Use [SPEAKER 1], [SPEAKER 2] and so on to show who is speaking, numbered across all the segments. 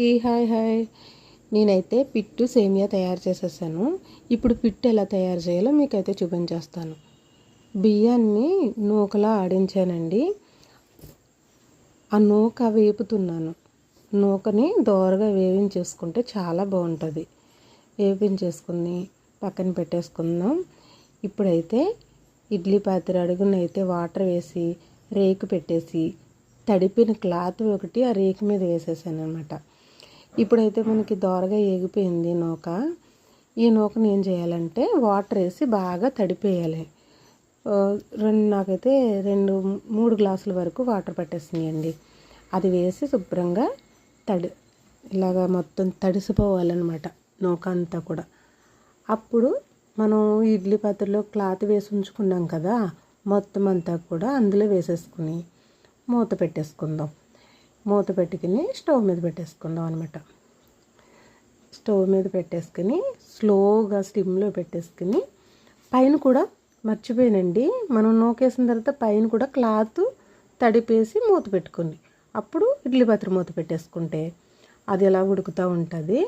[SPEAKER 1] He hi hi. నేనైతే పిట్టు సేమియా తయారు చేసేసాను. ఇప్పుడు పిట్టు ఎలా తయారు చేయాలో మీకైతే చూపించేస్తాను. బియ్యాన్ని నూకలా ఆడించానండి. ఆ నూక వేపుతున్నాను. నూకని దోరగా వేవించేసుకుంటే చాలా బాగుంటుంది. వేపించేసుకుని పక్కన పెట్టేసుకుందాం. ఇప్పుడైతే ఇడ్లీ పాత్ర అడుగునైతే వాటర్ వేసి రేకు పెట్టేసి తడిపిన క్లాత్ ఒకటి ఆ రేకు మీద వేసేసాను అనమాట ఇప్పుడైతే మనకి దోరగా ఏగిపోయింది నూక. ఈ నూకని ఏం చేయాలంటే వాటర్ వేసి బాగా తడిపేయాలి. రెండు నాకైతే రెండు మూడు గ్లాసుల వరకు వాటర్ పట్టేసినాయండి. అది వేసి శుభ్రంగా తడి ఇలాగా మొత్తం తడిసిపోవాలన్నమాట నూక అంతా కూడా. అప్పుడు మనం ఇడ్లీ పాత్రలో క్లాత్ వేసి ఉంచుకున్నాం కదా మొత్తం అంతా కూడా అందులో వేసేసుకుని మూత పెట్టేసుకుందాం. మూత పెట్టుకుని స్టవ్ మీద పెట్టేసుకుందాం అనమాట స్టవ్ మీద పెట్టేసుకుని స్లోగా స్టిమ్లో పెట్టేసుకుని పైన కూడా మర్చిపోయానండి. మనం నూకేసిన తర్వాత పైన కూడా క్లాత్ తడిపేసి మూత పెట్టుకుని అప్పుడు ఇడ్లీ పాత్ర మూత పెట్టేసుకుంటే అది ఎలా ఉడుకుతూ ఉంటుంది.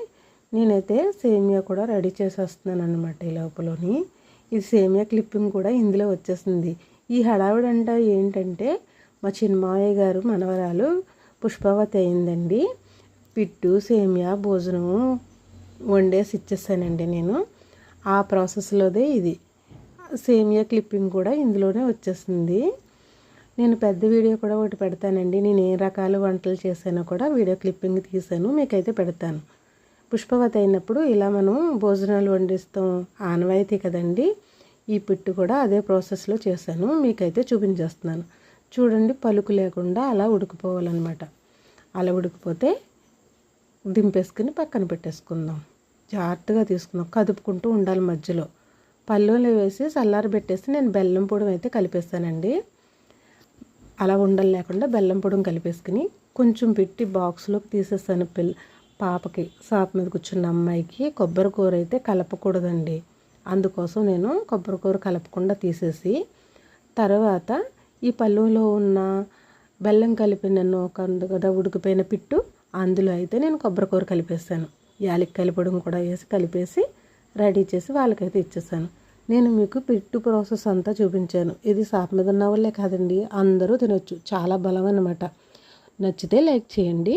[SPEAKER 1] నేనైతే సేమియా కూడా రెడీ చేసేస్తున్నాను అనమాట ఈ లోపలని. ఈ సేమియా క్లిప్పింగ్ కూడా ఇందులో వచ్చేసింది. ఈ హడావిడంట ఏంటంటే మా చిన్నమావయ్య గారు మనవరాలు పుష్పవతి అయిందండి పిట్టు సేమియా భోజనం వండేసి ఇచ్చేసానండి నేను. ఆ ప్రాసెస్లోదే ఇది. సేమియా క్లిప్పింగ్ కూడా ఇందులోనే వచ్చేసింది. నేను పెద్ద వీడియో కూడా ఒకటి పెడతానండి. నేను ఏ రకాల వంటలు చేశానో కూడా వీడియో క్లిప్పింగ్ తీసాను మీకైతే పెడతాను. పుష్పవతి అయినప్పుడు ఇలా మనం భోజనాలు వండిస్తాం ఆనవాయితీ కదండి. ఈ పిట్టు కూడా అదే ప్రాసెస్లో చేశాను. మీకైతే చూపించేస్తున్నాను. చూడండి పలుకు లేకుండా అలా ఉడికిపోవాలన్నమాట. అలా ఉడికిపోతే దింపేసుకుని పక్కన పెట్టేసుకుందాం. జాగ్రత్తగా తీసుకుందాం. కదుపుకుంటూ ఉండాలి మధ్యలో. పల్లెలో వేసి చల్లారి పెట్టేసి నేను బెల్లం పొడి అయితే కలిపేస్తానండి. అలా ఉండలు లేకుండా బెల్లం పొడిని కలిపేసుకుని కొంచెం పెట్టి బాక్స్లోకి తీసేస్తాను పిల్ల పాపకి సాప్ మీద కూర్చున్న అమ్మాయికి కొబ్బరి కూర అయితే కలపకూడదండి. అందుకోసం నేను కొబ్బరి కూర కలపకుండా తీసేసి తర్వాత ఈ పళ్ళులో ఉన్న బెల్లం కలిపిన ఒక కదా ఉడికిపోయిన పిట్టు అందులో అయితే నేను కొబ్బరికూర కలిపేసాను కలిపేస్తాను. యాలక్కాయల పొడిని కూడా వేసి కలిపేసి రెడీ చేసి వాళ్ళకైతే ఇచ్చేసాను నేను మీకు పిట్టు ప్రాసెస్ అంతా చూపించాను. ఇది సాప్ మీద ఉన్న వాళ్ళే కాదండి అందరూ తినొచ్చు. చాలా బలం అన్నమాట. నచ్చితే లైక్ చేయండి.